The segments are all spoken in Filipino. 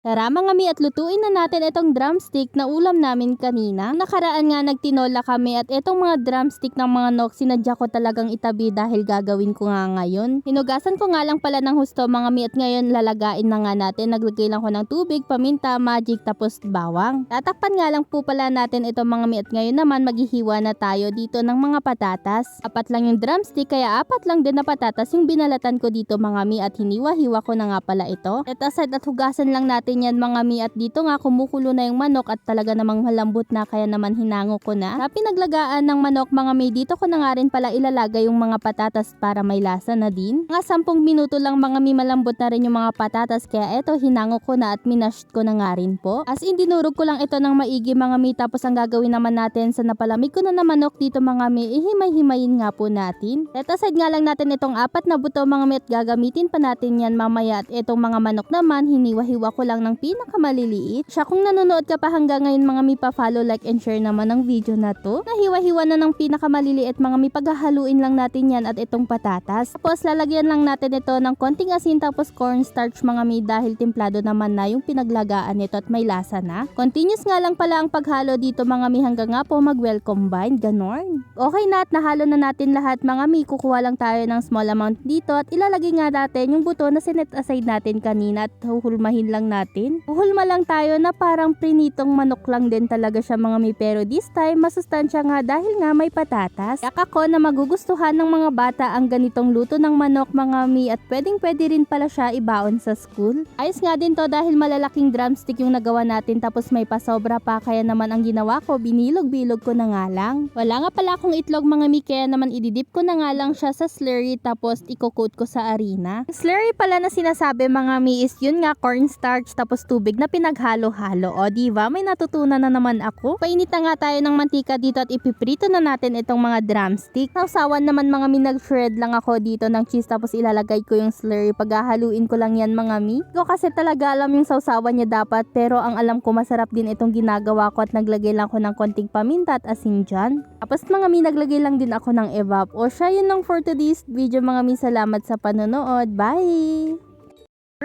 Tara mga mi at lutuin na natin itong drumstick na ulam namin kanina. Nakaraan nga nagtinola kami at itong mga drumstick ng mga nok sinadya ko talagang itabi dahil gagawin ko nga ngayon. Hinugasan ko nga lang pala ng husto mga mi at ngayon lalagain na nga natin. Naglagay lang ko ng tubig, paminta, magic tapos bawang. Tatakpan nga lang po pala natin itong mga mi at ngayon naman maghihiwa na tayo dito ng mga patatas. Apat lang yung drumstick kaya apat lang din na patatas yung binalatan ko dito mga mi at hiniwa-hiwa ko na nga pala ito. At aside at hugasan lang natin yan mga mi at dito nga kumukulo na yung manok at talaga namang malambot na kaya naman hinango ko na. Sa pinaglagaan ng manok mga mi dito ko na nga rin pala ilalagay yung mga patatas para may lasa na din. Mga 10 minuto lang mga mi malambot na rin yung mga patatas kaya eto hinango ko na at minashed ko na nga rin po. As in dinurog ko lang ito ng maigi mga mi tapos ang gagawin naman natin sa napalamig ko na na manok dito mga mi ihimay-himayin nga po natin. At aside nga lang natin itong apat na buto mga mi at gagamitin pa natin yan mamaya at itong mga manok naman hiniwa-hiwa ko lang ng pinakamaliliit. Siya kung nanonood ka pa hanggang ngayon mga mi pa-follow, like and share naman ng video na to. Nahiwa-hiwa na ng pinakamaliliit mga mi paghahaluin lang natin yan at itong patatas. Tapos lalagyan lang natin ito ng konting asin tapos cornstarch mga mi dahil templado naman na yung pinaglagaan nito at may lasa na. Continuous nga lang pala ang paghalo dito mga mi hanggang nga po mag-well combine, ganon. Okay na at nahalo na natin lahat mga mi, kukuha lang tayo ng small amount dito at ilalagay nga natin yung buto na sinet aside natin kanina at huhulmahin lang natin. Huhulma lang tayo na parang prinitong manok lang din talaga siya mga mi pero this time masustansya nga dahil nga may patatas. Yak ako na magugustuhan ng mga bata ang ganitong luto ng manok mga mi at pwedeng pwede rin pala siya ibaon sa school. Ayos nga din to dahil malalaking drumstick yung nagawa natin tapos may pasobra pa kaya naman ang ginawa ko binilog-bilog ko na nga lang. Wala nga pala akong itlog mga mi kaya naman ididip ko na nga lang siya sa slurry tapos iko-coat ko sa arena. Slurry pala na sinasabi mga mi is yun nga cornstarch tapos tubig na pinaghalo-halo. O diba may natutunan na naman ako. Painit na nga tayo ng mantika dito at ipiprito na natin itong mga drumstick. Nausawan naman mga mi nag-shred lang ako dito ng cheese tapos ilalagay ko yung slurry. Paghahaluin ko lang yan mga mi. Ko kasi talaga alam yung sausawan niya dapat pero ang alam ko masarap din itong ginagawa ko at naglagay lang ko ng konting paminta at asin dyan. Tapos mga mi naglagay lang din ako ng evap. O siya yun lang for today's video mga mi. Salamat sa panonood. Bye!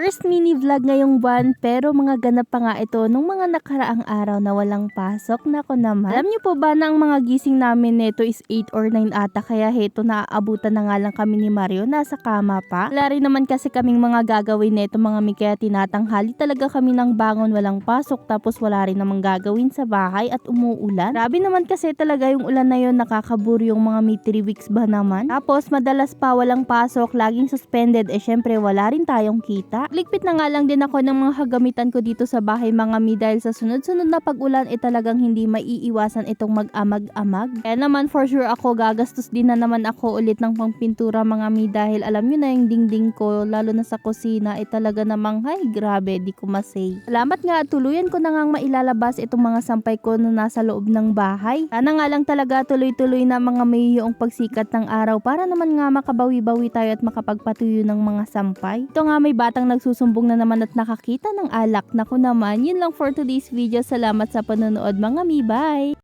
First mini vlog ngayong buwan pero mga ganap pa nga ito nung mga nakaraang araw na walang pasok. Nako naman. Alam niyo po ba na ang mga gising namin nito is 8 or 9 ata kaya heto naaabutan na nga lang kami ni Mario nasa kama pa. Wala rin naman kasi kaming mga gagawin neto mga mi kaya tinatanghali talaga kami ng bangon walang pasok tapos wala rin namang gagawin sa bahay at umuulan. Grabe naman kasi talaga yung ulan na yon nakakabur yung mga mi 3 weeks ba naman. Tapos madalas pa walang pasok, laging suspended eh syempre wala rin tayong kita. Ligpit na nga lang din ako ng mga kagamitan ko dito sa bahay mga mi dahil sa sunod-sunod na pag-ulan eh talagang hindi maiiwasan itong mag-amag-amag. Kaya naman for sure ako gagastos din na naman ako ulit ng pangpintura mga mi dahil alam nyo na yung dingding ko lalo na sa kusina eh talaga namang hay grabe di ko masay. Salamat nga at tuluyan ko na ngang mailalabas itong mga sampay ko na nasa loob ng bahay. Sana nga lang talaga tuloy-tuloy na mga may yung pagsikat ng araw para naman nga makabawi-bawi tayo at makapagpatuyo ng mga sampay. Ito nga may batang nagsusumbong na naman at nakakita ng alak. Naku naman, yun lang for today's video. Salamat sa panonood mga mi. Bye!